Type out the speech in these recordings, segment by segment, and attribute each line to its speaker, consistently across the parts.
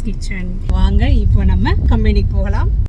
Speaker 1: Kitchen வாங்க. இப்போ நம்ம கம்பெனிக்கு போகலாம்.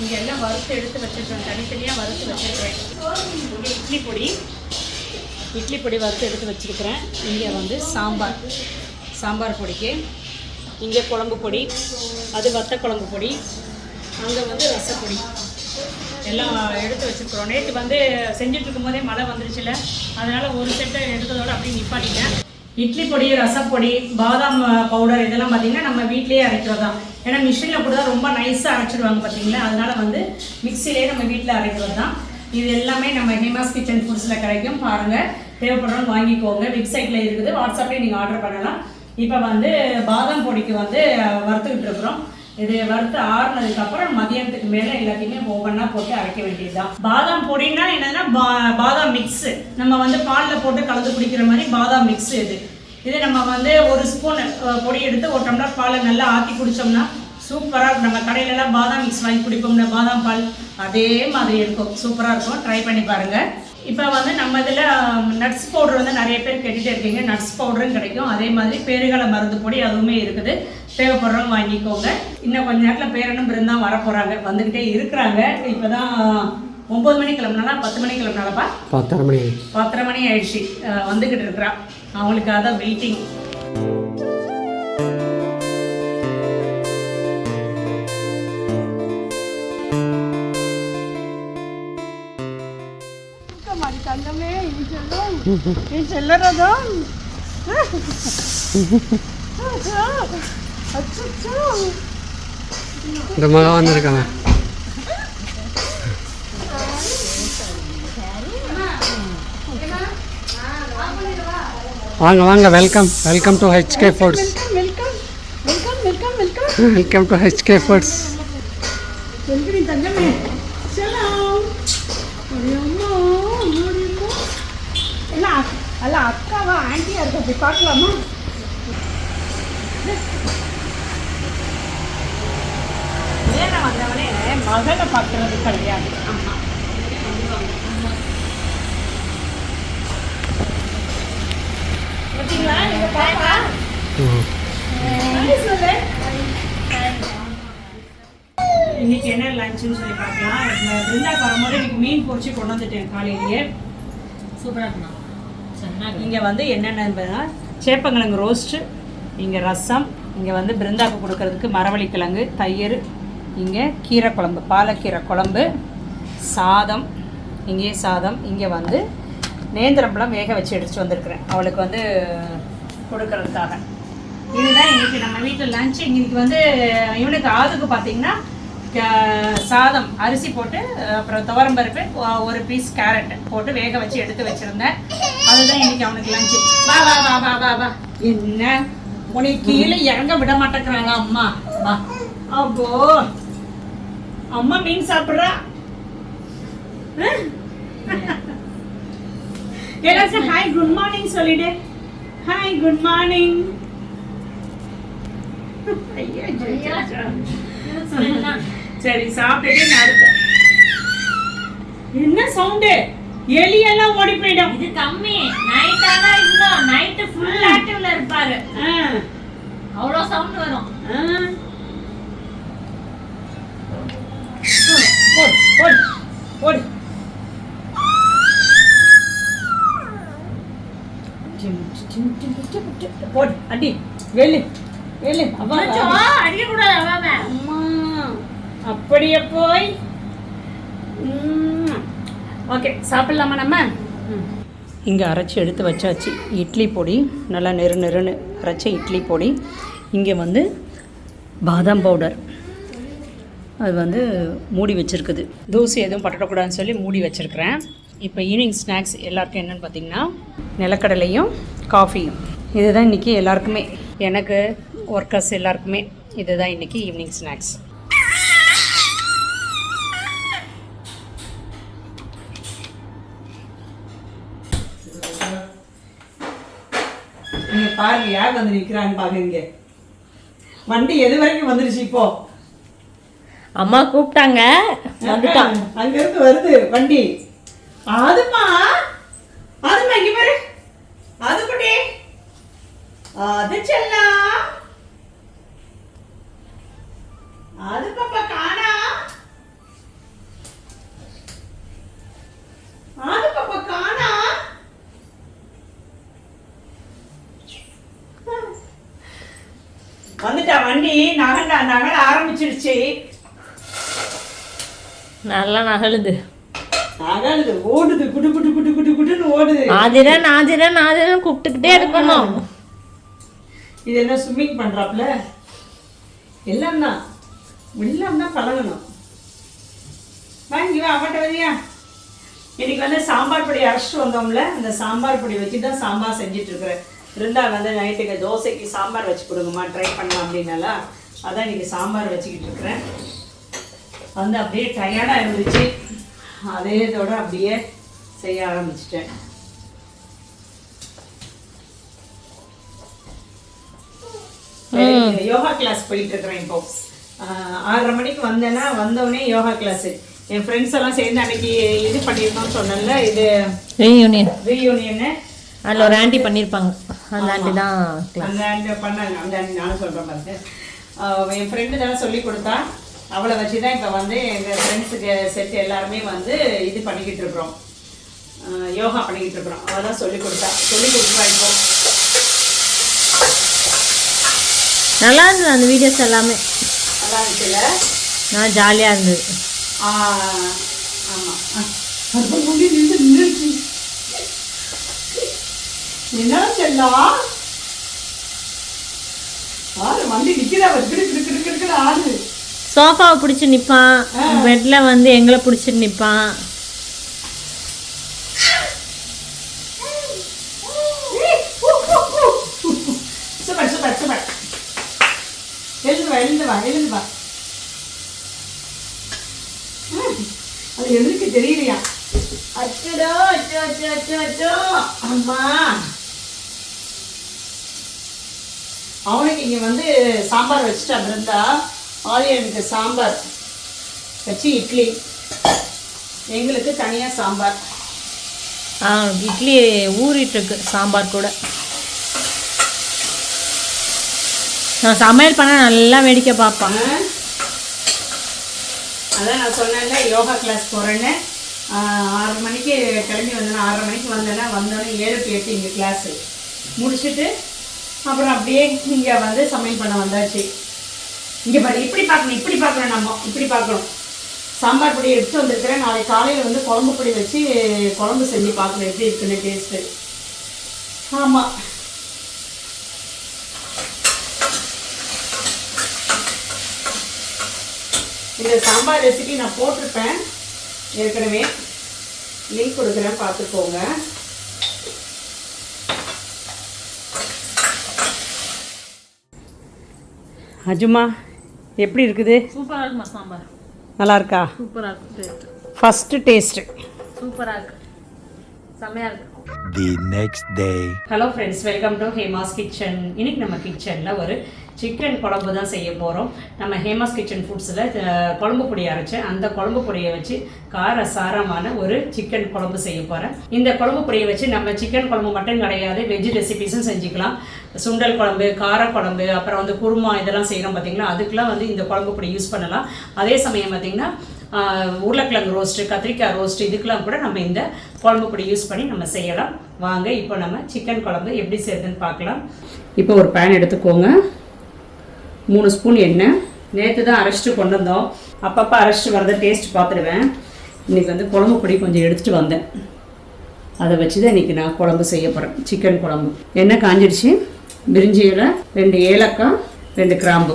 Speaker 2: இங்கே எல்லாம் வறுத்து எடுத்து வச்சுருக்கேன். தனித்தனியாக வறுத்து வச்சுருக்கிறேன் இங்கே இட்லி பொடி. இட்லி பொடி வறுத்து எடுத்து வச்சுருக்கிறேன். இங்கே வந்து சாம்பார். சாம்பார் பொடிக்கு. இங்கே குழம்பு பொடி. அது வத்த குழம்பு பொடி. அங்கே வந்து ரசப்பொடி எல்லாம் எடுத்து வச்சுருக்குறோம். நேற்று வந்து செஞ்சிட்ருக்கும் போதே மழை வந்துருச்சுல அதனால் ஒரு செட்டை எடுத்ததோட அப்படியே நிப்பாட்டிட்டேன். இட்லி பொடி ரசப்பொடி பாதாம் பவுடர் இதெல்லாம் பார்த்தீங்கன்னா நம்ம வீட்லேயே அரைக்கிறது தான் ஏன்னா மிஷினில் கூட ரொம்ப நைஸாக அரைச்சிடுவாங்க பார்த்தீங்களா அதனால வந்து மிக்சிலே நம்ம வீட்டில் அரைக்கிறது தான் இது எல்லாமே நம்ம ஹேமாஸ் கிச்சன் ஃபுட்ஸில் கிடைக்கும். பாருங்கள் தேவைப்படுறவங்க வாங்கிக்கோங்க. வெப்சைட்டில் இருக்குது. வாட்ஸ்அப்லேயே நீங்கள் ஆர்டர் பண்ணலாம். இப்போ வந்து பாதாம் பொடிக்கு வந்து வறுத்துக்கிட்டு இருக்கிறோம். இது வறுத்து ஆறுனதுக்கு அப்புறம் மதியானத்துக்கு மேலே எல்லாத்தையுமே ஒவ்வொன்றா போட்டு அரைக்க வேண்டியதுதான். பாதாம் பொடினா என்னன்னா பா- பாதாம் மிக்ஸ் நம்ம வந்து பாலில் போட்டு கலந்து குடிக்கிற மாதிரி பாதாம் மிக்ஸ் இது. இது நம்ம வந்து ஒரு ஸ்பூன் பொடி எடுத்து ஒரு டம்ளர் பாலை நல்லா ஆற்றி குடிச்சோம்னா சூப்பராக இருக்கும். நம்ம கடையிலலாம் பாதாம் மிக்ஸ் வாங்கி குடிப்போம்ல பாதாம் பால். அதே மாதிரி இருக்கும். சூப்பராக இருக்கும். ட்ரை பண்ணி பாருங்கள் இப்போ வந்து நம்ம இதில் நட்ஸ் பவுடர் வந்து நிறைய பேர் கேட்டுகிட்டே இருக்கீங்க. நட்ஸ் பவுடரும் கிடைக்கும். அதே மாதிரி பேறுகால மருந்து பொடி அதுவுமே இருக்குது. தேவைப்படுறவங்க வாங்கிக்கோங்க. இன்னும் கொஞ்ச நேரத்தில் பேரனும் பிறந்தான் வர போகிறாங்க வந்துக்கிட்டே இருக்கிறாங்க. இப்போ தான் ஒம்பது மணி கிளம்புனாலா பத்து மணி கிளம்புனாலப்பா
Speaker 3: பத்தரை மணி
Speaker 2: பத்தரை மணி ஆயிடுச்சு. வந்துக்கிட்டு இருக்கிறா. அவங்களுக்காக தான் வெயிட்டிங்
Speaker 1: நீ செல்லறதும்
Speaker 3: இந்த மகன் வந்திருக்காங்க வாங்க வாங்க welcome welcome to HK foods
Speaker 1: welcome welcome welcome welcome
Speaker 3: welcome to HK foods
Speaker 1: welcome தங்கமே செல்லம் அம்மா எல்லாம் அல்ல அக்காவா ஆன்டியாக இருக்கும் அப்படி பார்க்கலாமா?
Speaker 2: நேரம் வந்தவனே மகளை பார்க்கறது கிடையாது. ஆமாம் பார்த்தீங்களா இன்னைக்கு என்ன லஞ்சுன்னு சொல்லி பார்க்கலாம். இருந்தாக்கு வரும்போது எனக்கு மீன் பொறிச்சு கொண்டு வந்துட்டேன் காலையிலேயே.
Speaker 4: சூப்பராக இருக்கும்
Speaker 2: இங்கே வந்து என்னென்ன சேப்பங்கிழங்கு ரோஸ்ட்டு இங்கே ரசம் இங்கே வந்து பிருந்தாக்கு கொடுக்கறதுக்கு மரவள்ளிக்கிழங்கு தயிர் இங்கே கீரை குழம்பு பாலக்கீரை குழம்பு சாதம் இங்கேயே சாதம் இங்கே வந்து நேந்திரம்பழம் வேக வச்சு எடுத்து வந்திருக்கிறேன். அவளுக்கு வந்து கொடுக்கறதுக்காக. இதுதான் இன்றைக்கி நம்ம வீட்டில் லஞ்ச் இன்றைக்கி வந்து இவனுக்கு ஆதுக்கு பார்த்தீங்கன்னா சாதம் அரிசி போட்டு அப்புறம் துவரம்பருப்பு ஒரு பீஸ் கேரட் போட்டு வேக வச்சு எடுத்து வச்சுருந்தேன். அதுதான் இன்னைக்கு அவனுக்கு லஞ்சு வா வா வா வா வா வா. என்ன? உனக்கு கீழே இறங்க விட மாட்டேங்கிறாங்க அம்மா? வா. அப்போ அம்மா மீன் சாப்பிட்றா? எல்லாருக்கும் ஹாய் குட் மார்னிங் சொல்லிடு. ஹாய் குட் மார்னிங் சரி சாப்பிட்டுட்டு என்ன சவுண்டு? எலியெல்லாம் ஓடி போயிடும்.
Speaker 4: இது கம்மி. நைட் ஆனா இன்னும் நைட்டு ஃபுல் ஆக்டிவ்ல இருப்பாரு. அவ்வளோ சவுண்ட் வரும்.
Speaker 2: ஆ. போடு போடு போடு போடு அடி வெள்ளு வெள்ளு
Speaker 4: அடிக்க கூடாது
Speaker 2: அம்மா. அப்படியே போய். ஓகே சாப்பிட்லாமா நம்ம? இங்கே அரைச்சி எடுத்து வச்சாச்சு. இட்லி பொடி நல்லா நெரு நெருன்னு அரைச்ச இட்லி பொடி. இங்கே வந்து பாதாம் பவுடர். அது வந்து மூடி வச்சுருக்குது. தூசி எதுவும் பட்டுடக்கூடாதுன்னு சொல்லி மூடி வச்சுருக்கிறேன். இப்போ ஈவினிங் ஸ்நாக்ஸ் எல்லாருக்கும் என்னென்னு பார்த்தீங்கன்னா நிலக்கடலையும் காஃபியும் இதுதான் இன்றைக்கி எல்லாருக்குமே. எனக்கு ஒர்க்கர்ஸ் எல்லாருக்குமே இதுதான் இன்றைக்கி ஈவினிங் ஸ்நாக்ஸ் பாருங்க யார் வந்து நிக்கிறான்னு பாக்குறீங்க வண்டி எது வரைக்கும் வந்துருச்சு இப்போ?
Speaker 4: அம்மா கூப்பிட்டாங்க. வந்துட்டான்.
Speaker 2: அங்க இருந்து வருது வண்டி. அதுமா அதுமா இங்க பாரு. அது குட்டி அது செல்லம் அது பாப்பா காணா. அது பாப்பா காணா. வந்துட்டா வண்டி நகண்டா நகல ஆரம்பிச்சிருச்சு.
Speaker 4: நல்லா நகலுது
Speaker 2: நகலுது ஓடுது குடு குடு குடு குடு குடுன்னு ஓடுது.
Speaker 4: ஆதிரன் ஆதிரன் ஆதிரன் கூப்பிட்டுக்கிட்டே இருக்கணும்.
Speaker 2: இது என்ன ஸ்விம்மிங் பண்றாப்ல எல்லாம் தான் எல்லாம் தான் பழகணும் வாங்கி வா அவட்ட வரியா? இன்னைக்கு வந்து சாம்பார் பொடி அரைச்சிட்டு வந்தோம்ல அந்த சாம்பார் பொடி வச்சு தான் சாம்பார் செஞ்சுட்டு இருக்கிறேன். இருந்தா வந்து நைட்டுக்கு தோசைக்கு சாம்பார் வச்சு கொடுங்கம்மா ட்ரை பண்ணலாம் அப்படின்னால அதான் இன்னைக்கு சாம்பார் வச்சுக்கிட்டு இருக்கிறேன். வந்து அப்படியே டயர்டாக இருந்துச்சு. அதே இதோட அப்படியே செய்ய ஆரம்பிச்சிட்டேன். யோகா கிளாஸ் போயிட்டு இருக்கிறேன் இப்போ. ஆறரை மணிக்கு வந்தேன்னா வந்தோடனே யோகா கிளாஸ் என் ஃப்ரெண்ட்ஸ் எல்லாம் சேர்ந்து அன்னைக்கு இது பண்ணியிருந்தோம்னு சொன்னேன்ல இது
Speaker 4: ரீயூனியன்
Speaker 2: ரீயூனியன்
Speaker 4: அதில் ஒரு ஆண்டி பண்ணியிருப்பாங்க. அந்த ஆண்டி தான்
Speaker 2: அந்த ஆண்டு பண்ணாங்க. அந்த ஆண்டு நானும் சொல்கிறேன் பாருங்க என் ஃப்ரெண்டு தானே சொல்லி கொடுத்தா. அவளை வச்சு தான் இப்போ வந்து எங்கள் ஃப்ரெண்ட்ஸுக்கு செட் எல்லாருமே வந்து இது பண்ணிக்கிட்டு இருக்கிறோம். யோகா பண்ணிக்கிட்டு இருக்கிறோம். அவள் தான் சொல்லி கொடுத்தா. சொல்லி கொடுத்தா இப்போ.
Speaker 4: நல்லா இருந்தது அந்த வீடியோஸ் எல்லாமே.
Speaker 2: நல்லா இருந்துச்சுல்ல?
Speaker 4: நான் ஜாலியாக இருந்தது.
Speaker 2: ஆ, ஆமா. ஆ, அது முடி நின்று நின்றுச்சு. என்ன செல்லம்? பாரு, கிடு கிடு கிடு.
Speaker 4: சோஃபாவை பிடிச்சி நிற்பான் பெட்டில் வந்து எங்களை பிடிச்சிட்டு நிற்பான்.
Speaker 2: எழுந்து வா, எழுந்து வா, அது எழுதுக்கு தெரியலையா? அச்சோ அச்சோ அச்சோ அச்சோ. அம்மா. அவனுக்கு இங்க வந்து சாம்பார் வச்சுட்டா இருந்தா ஆரியனுக்கு சாம்பார் வச்சு இட்லி. எங்களுக்கு தனியா சாம்பார்.
Speaker 4: ஆ இட்லி ஊறிட்டு இருக்கு சாம்பார் கூட. நான் சமையல் பண்ண நல்லா வேடிக்கை பார்ப்பேன்?
Speaker 2: அதான் நான் சொன்னேன்ல யோகா கிளாஸ் போகிறேன்னு ஆறு மணிக்கு கிளம்பி வந்தேன்னா ஆறரை மணிக்கு வந்தேன்னா வந்தோடனே ஏழு டு எட்டு இங்கே கிளாஸு முடிச்சுட்டு அப்புறம் அப்படியே இங்கே வந்து சமையல் பண்ண வந்தாச்சு. இங்கே பாரு இப்படி பார்க்கணும் இப்படி பார்க்கணும் நம்ம இப்படி பார்க்கணும். சாம்பார் பொடி எடுத்து வந்திருக்கிறேன். நாளைக்கு காலையில் வந்து குழம்பு பொடி வச்சு குழம்பு செஞ்சு பார்க்கணும் எப்படி இருக்குன்னு டேஸ்ட்டு ஆமாம் இந்த சாம்பார் ரெசிபி நான் போட்டிருப்பேன். ஏற்கனவே லிங்க் கொடுக்குறேன் பார்த்துக்கோங்க. அஜுமா எப்படி இருக்குது?
Speaker 4: சூப்பராக இருக்குமா சாம்பார்?
Speaker 2: நல்லா இருக்கா?
Speaker 4: சூப்பராக இருக்கு. டேஸ்ட்
Speaker 2: ஃபஸ்ட்டு டேஸ்ட்டு
Speaker 4: சூப்பராக இருக்கு. செம்மையாக இருக்கு.
Speaker 5: The next day.
Speaker 2: Hello friends welcome to Hema's kitchen இன்னைக்கு நம்ம கிச்சனில் ஒரு சிக்கன் குழம்பு தான் செய்ய போகிறோம் நம்ம ஹேமாஸ் கிச்சன் ஃபுட்ஸில் குழம்பு பொடி அரைச்சேன் அந்த குழம்பு பொடியை வச்சு கார சாரமான ஒரு சிக்கன் குழம்பு செய்ய போகிறேன் இந்த குழம்பு பொடியை வச்சு நம்ம சிக்கன் குழம்பு மட்டும் கிடையாது வெஜ் ரெசிபிஸும் செஞ்சுக்கலாம். சுண்டல் குழம்பு கார குழம்பு அப்புறம் வந்து குருமா இதெல்லாம் செய்கிறோம் பார்த்திங்கன்னா அதுக்கெலாம் வந்து இந்த குழம்பு பொடி யூஸ் பண்ணலாம். அதே சமயம் பார்த்திங்கன்னா உருளைக்கிழங்கு ரோஸ்ட்டு கத்திரிக்காய் ரோஸ்ட்டு இதுக்கெலாம் கூட நம்ம இந்த குழம்பு பொடி யூஸ் பண்ணி நம்ம செய்யலாம். வாங்க இப்போ நம்ம சிக்கன் குழம்பு எப்படி செய்யுதுன்னு பார்க்கலாம். இப்போ ஒரு பேன் எடுத்துக்கோங்க. மூணு ஸ்பூன் எண்ணெய். நேற்று தான் அரைச்சிட்டு கொண்டு வந்தோம். அப்பப்போ அரைச்சிட்டு வரதை டேஸ்ட் பார்த்துடுவேன். இன்றைக்கி வந்து குழம்பு பொடி கொஞ்சம் எடுத்துகிட்டு வந்தேன். அதை வச்சு தான் இன்றைக்கி நான் குழம்பு செய்ய போகிறேன் சிக்கன் குழம்பு. எண்ணெய் காஞ்சிடுச்சு. பிரிஞ்சி இலை ரெண்டு ஏலக்காய் ரெண்டு கிராம்பு.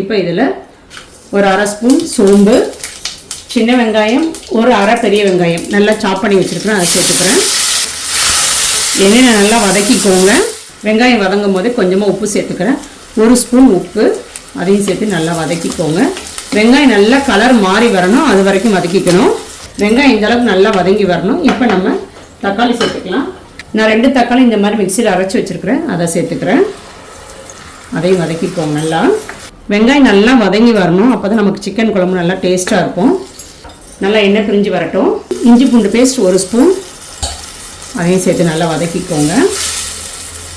Speaker 2: இப்போ இதில் ஒரு அரை ஸ்பூன் சோம்பு சின்ன வெங்காயம் ஒரு அரை பெரிய வெங்காயம். நல்லா சாப் பண்ணி வச்சுருக்கிறேன். அதை சேர்த்துக்கிறேன் எண்ணெய் நல்லா வதக்கிக்கோங்க. வெங்காயம் வதங்கும் போது கொஞ்சமாக உப்பு சேர்த்துக்கிறேன். ஒரு ஸ்பூன் உப்பு அதையும் சேர்த்து நல்லா வதக்கிக்கோங்க. வெங்காயம் நல்லா கலர் மாறி வரணும். அது வரைக்கும் வதக்கிக்கணும். வெங்காயம் இந்த அளவுக்கு நல்லா வதங்கி வரணும். இப்போ நம்ம தக்காளி சேர்த்துக்கலாம். நான் ரெண்டு தக்காளி இந்த மாதிரி மிக்சியில் அரைச்சி வச்சுருக்கிறேன். அதை சேர்த்துக்கிறேன். அதையும் வதக்கிக்கோங்க நல்லா. வெங்காயம் நல்லா வதங்கி வரணும். அப்போ தான் நமக்கு சிக்கன் குழம்பு நல்லா டேஸ்ட்டாக இருக்கும். நல்லா எண்ணெய் பிரிஞ்சு வரட்டும். இஞ்சி பூண்டு பேஸ்ட் ஒரு ஸ்பூன் அதையும் சேர்த்து நல்லா வதக்கிக்கோங்க.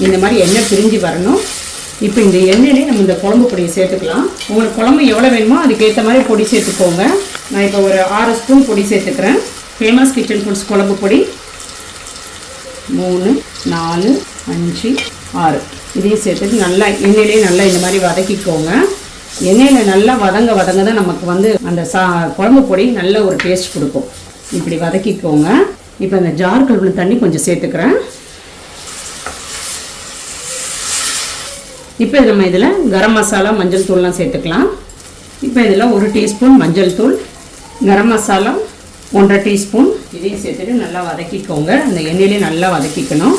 Speaker 2: இந்த மாதிரி எண்ணெய் பிரிஞ்சு வரணும். இப்போ இந்த எண்ணெயிலே நம்ம இந்த குழம்பு பொடியை சேர்த்துக்கலாம். உங்களுக்கு குழம்பு எவ்வளோ வேணுமோ அதுக்கேற்ற மாதிரி பொடி சேர்த்துக்கோங்க. நான் இப்போ ஒரு ஆறு ஸ்பூன் பொடி சேர்த்துக்கிறேன். ஃபேமஸ் கிச்சன் ஃபுட்ஸ் குழம்பு பொடி. மூணு நாலு அஞ்சு ஆறு. இதையும் சேர்த்துட்டு நல்லா எண்ணெயிலே நல்லா இந்த மாதிரி வதக்கிக்கோங்க. எண்ணெயில் நல்லா வதங்க வதங்க தான் நமக்கு வந்து அந்த சா குழம்பு பொடி நல்ல ஒரு டேஸ்ட் கொடுக்கும். இப்படி வதக்கிக்கோங்க. இப்போ அந்த ஜார் கழுவுன தண்ணி கொஞ்சம் சேர்த்துக்கிறேன். இப்போ நம்ம இதில் கரம் மசாலா மஞ்சள் தூள்லாம் சேர்த்துக்கலாம். இப்போ இதில் ஒரு டீஸ்பூன் மஞ்சள் தூள் கரம் மசாலா ஒன்றரை டீஸ்பூன். இதையும் சேர்த்துட்டு நல்லா வதக்கிக்கோங்க. அந்த எண்ணெயிலே நல்லா வதக்கிக்கணும்.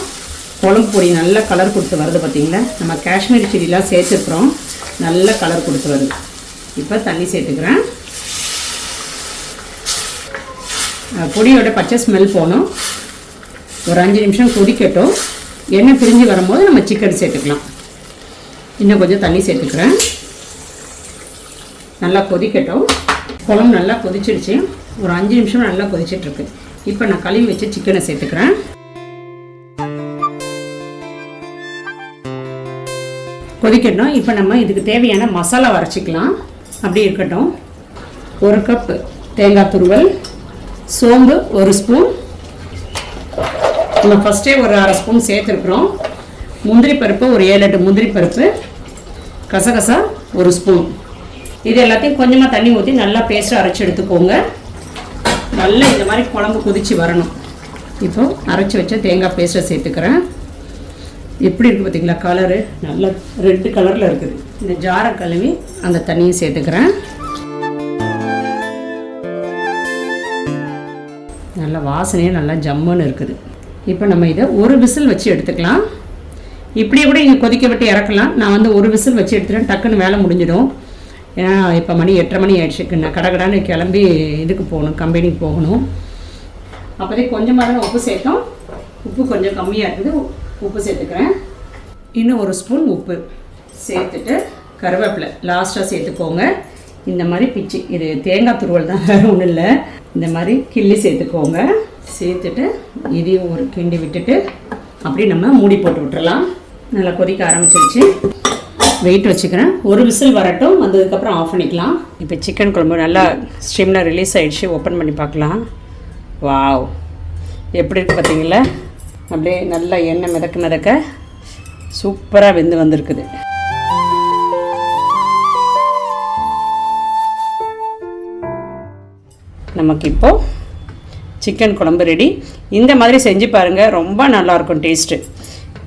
Speaker 2: குழம்பு பொடி நல்லா கலர் கொடுத்து வருது பார்த்தீங்களா? நம்ம காஷ்மீர் சில்லிலாம் சேர்த்துக்கிறோம் நல்ல கலர் கொடுத்து வருது. இப்போ தண்ணி சேர்த்துக்கிறேன். பொடியோட பச்சை ஸ்மெல் போகணும். ஒரு அஞ்சு நிமிஷம் கொதிக்கட்டும். எண்ணெய் பிரிஞ்சு வரும்போது நம்ம சிக்கன் சேர்த்துக்கலாம். இன்னும் கொஞ்சம் தண்ணி சேர்த்துக்கிறேன். நல்லா கொதிக்கட்டும். குழம்பு நல்லா கொதிச்சிடுச்சு. ஒரு அஞ்சு நிமிஷம் நல்லா கொதிச்சிட்ருக்கு. இப்போ நான் கழுவி வச்சு சிக்கனை சேர்த்துக்கிறேன். கொதிக்கட்டும். இப்போ நம்ம இதுக்கு தேவையான மசாலா வரைச்சிக்கலாம் அப்படி இருக்கட்டும். ஒரு கப் தேங்காய் துருவல் சோம்பு ஒரு ஸ்பூன் நம்ம ஃபஸ்ட்டே ஒரு அரை ஸ்பூன் சேர்த்துருக்குறோம். முந்திரி பருப்பு ஒரு ஏழு எட்டு முந்திரி பருப்பு. கசகசா ஒரு ஸ்பூன் இது எல்லாத்தையும் கொஞ்சமாக தண்ணி ஊற்றி நல்லா பேஸ்ட்டாக அரைச்சி எடுத்துக்கோங்க. நல்லா இந்த மாதிரி குழம்பு குதித்து வரணும். இப்போ அரைச்சி வச்ச தேங்காய் பேஸ்ட்டை சேர்த்துக்கிறேன். எப்படி இருக்குது பார்த்தீங்களா கலரு நல்ல ரெட்டு கலரில் இருக்குது. இந்த ஜாரை கழுவி அந்த தண்ணியை சேர்த்துக்கிறேன். நல்லா வாசனையே நல்லா ஜம்முன்னு இருக்குது. இப்போ நம்ம இதை ஒரு விசில் வச்சு எடுத்துக்கலாம். இப்படியே கூட இங்கே கொதிக்க விட்டு இறக்கலாம். நான் வந்து ஒரு விசில் வச்சு எடுத்துட்டேன் டக்குன்னு வேலை முடிஞ்சிடும். ஏன்னா இப்போ மணி எட்டரை மணி ஆயிடுச்சு. நான் கடகடான்னு கிளம்பி இதுக்கு போகணும் கம்பெனிக்கு போகணும். அப்போதே கொஞ்சமாக தான் உப்பு சேர்த்தோம். உப்பு கொஞ்சம் கம்மியாக இருக்குது. உப்பு சேர்த்துக்கிறேன். இன்னும் ஒரு ஸ்பூன் உப்பு சேர்த்துட்டு கருவேப்பிலை லாஸ்ட்டாக சேர்த்துக்கோங்க. இந்த மாதிரி பிச்சு இது தேங்காய் துருவல் தான் வேறு ஒன்றும் இல்லை. இந்த மாதிரி கிள்ளி சேர்த்துக்கோங்க. சேர்த்துட்டு இதையும் ஒரு கிண்டி விட்டுட்டு அப்படியே நம்ம மூடி போட்டு விட்டுறலாம். நல்லா கொதிக்க ஆரம்பிச்சிருச்சு. வெயிட் வச்சுக்கிறேன். ஒரு விசில் வரட்டும். வந்ததுக்கப்புறம் ஆஃப் பண்ணிக்கலாம். இப்போ சிக்கன் குழம்பு நல்லா ஸ்டீமில் ரிலீஸ் ஆகிடுச்சு ஓப்பன் பண்ணி பார்க்கலாம். வாவ் எப்படி இருக்குது பார்த்தீங்களா? அப்படியே நல்லா எண்ணெய் மிதக்க மிதக்க சூப்பராக வெந்து வந்திருக்குது. நமக்கு இப்போது சிக்கன் குழம்பு ரெடி இந்த மாதிரி செஞ்சு பாருங்கள் ரொம்ப நல்லாயிருக்கும் டேஸ்ட்டு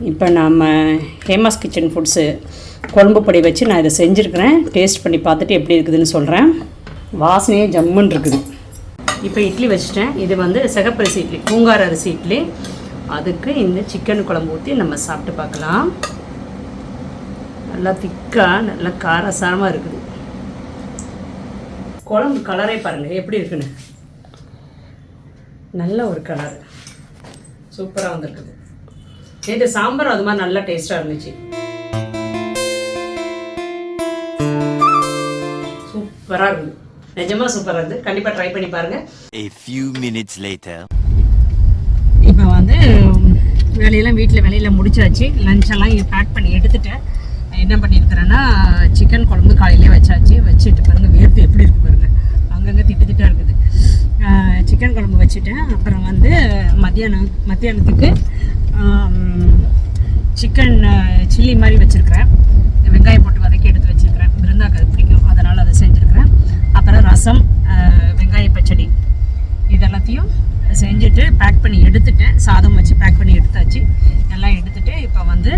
Speaker 2: இப்போ நம்ம ஹேமாஸ் கிச்சன் ஃபுட்ஸு குழம்பு பொடி வச்சு நான் இதை செஞ்சுருக்கிறேன். டேஸ்ட் பண்ணி பார்த்துட்டு எப்படி இருக்குதுன்னு சொல்கிறேன் வாசனையே ஜம்முன்னு இருக்குது. இப்போ இட்லி வச்சுட்டேன். இது வந்து சிகப்பரிசி இட்லி பூங்கார் அரிசி இட்லி. அதுக்கு இந்த சிக்கன் குழம்பு ஊற்றி நம்ம சாப்பிட்டு பார்க்கலாம். நல்லா திக்காக நல்லா காரசாரமாக இருக்குது. குழம்பு கலரே பாருங்கள் எப்படி இருக்குன்னு. நல்ல ஒரு கலர் சூப்பராக வந்திருக்குது. நேற்று சாம்பார் அது மாதிரி நல்லா டேஸ்ட்டாக இருந்துச்சு. சூப்பராக இருக்குது நிஜமாக சூப்பராக இருக்குது கண்டிப்பாக ட்ரை பண்ணி பாருங்கள்
Speaker 5: A few minutes later.
Speaker 1: இப்போ வந்து வேலையெல்லாம் வீட்டில் வேலையில் முடிச்சாச்சு. லஞ்செல்லாம் பேக் பண்ணி எடுத்துட்டேன். என்ன பண்ணியிருக்கிறேன்னா சிக்கன் குழம்பு காலையிலே வச்சாச்சு. வச்சுட்டு பாருங்க வேர்த்து எப்படி இருக்கு பாருங்க. அங்கங்கே திட்டு திட்டாக இருக்குது. சிக்கன் குழம்பு வச்சுட்டேன். அப்புறம் வந்து மத்தியானம் மத்தியானத்துக்கு சிக்கன் சில்லி மாதிரி வச்சுருக்கிறேன். வெங்காயம் போட்டு வதக்கி எடுத்து வச்சுருக்கிறேன். பிருந்தாக்கு அது பிடிக்கும். அதனால் அதை செஞ்சுருக்கிறேன். அப்புறம் ரசம் வெங்காய பச்சடி. இதெல்லாத்தையும் செஞ்சுட்டு பேக் பண்ணி எடுத்துட்டேன். சாதம் வச்சு பேக் பண்ணி எடுத்தாச்சு. எல்லாம் எடுத்துட்டு இப்போ வந்து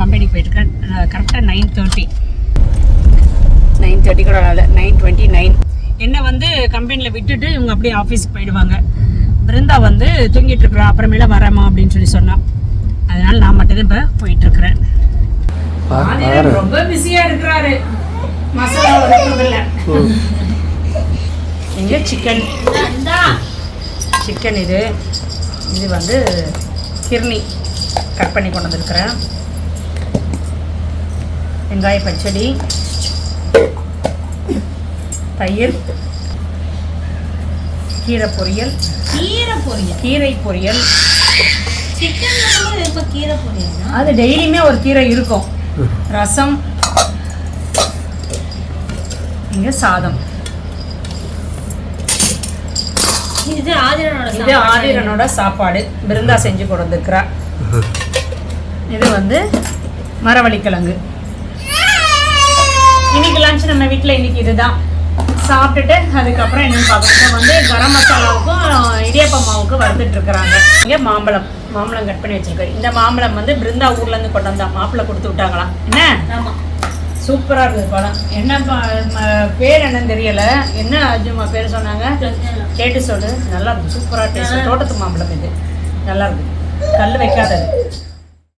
Speaker 1: கம்பெனிக்கு போயிட்டுருக்கேன். கரெக்டாக நைன் தேர்ட்டி நைன் தேர்ட்டி கூட நைன் டுவெண்ட்டி நைன் என்னை வந்து கம்பெனியில் விட்டுட்டு இவங்க அப்படியே ஆஃபீஸுக்கு போயிடுவாங்க. பிருந்தா வந்து தூங்கிட்டு இருக்கிறா அப்புறமேல வரேம்மா அப்படின்னு சொல்லி சொன்னான் அதனால நான் மட்டும் இப்போ போயிட்டுருக்கிறேன்
Speaker 3: பாரு
Speaker 1: ரொம்ப பிஸியா இருக்கிறாரு. மசாலா வதக்குறதில்ல
Speaker 2: இங்கே சிக்கன் சிக்கன் இது. இது வந்து கிர்னி கட் பண்ணி கொண்டு வந்திருக்கிறேன். வெங்காய பச்சடி. தயிர் கீரை பொரியல்
Speaker 4: கீரை பொரியல்
Speaker 2: கீரை பொரியல்
Speaker 4: சிக்கன் இப்போ கீரை பொரியல்
Speaker 2: அது டெய்லியுமே ஒரு கீரை இருக்கும். ரசம் இங்கே சாதம்.
Speaker 4: இது ஆதிரனோட
Speaker 2: இது ஆதிரனோட சாப்பாடு. பிருந்தா செஞ்சு கொண்டு வந்திருக்கிறா இது வந்து மரவள்ளிக்கிழங்கு. இன்னைக்கு லஞ்ச் நம்ம வீட்டில் இன்னைக்கு இதுதான். சாப்பிட்டுட்டு அதுக்கப்புறம் என்னன்னு பார்க்கணும் வந்து கரம் மசாலாவுக்கும் இடியப்ப மாவுக்கும் வறுத்துட்டு இருக்கிறாங்க இங்கே மாம்பழம் மாம்பழம் கட் பண்ணி வச்சிருக்கேன் இந்த மாம்பழம் வந்து பிருந்தா ஊர்லேருந்து கொண்டு வந்தா மாப்பிள்ளை கொடுத்து விட்டாங்களாம் என்ன?
Speaker 4: ஆமாம்
Speaker 2: சூப்பராக இருக்குது பழம். என்ன பேர் என்னன்னு தெரியல. என்ன அஜுமா பேர் சொன்னாங்க? கேட்டு சொல்லு. நல்லா இருக்கு சூப்பராக டேஸ்ட் தோட்டத்து மாம்பழம் இது. நல்லா இருக்கு. கல் வைக்காதது.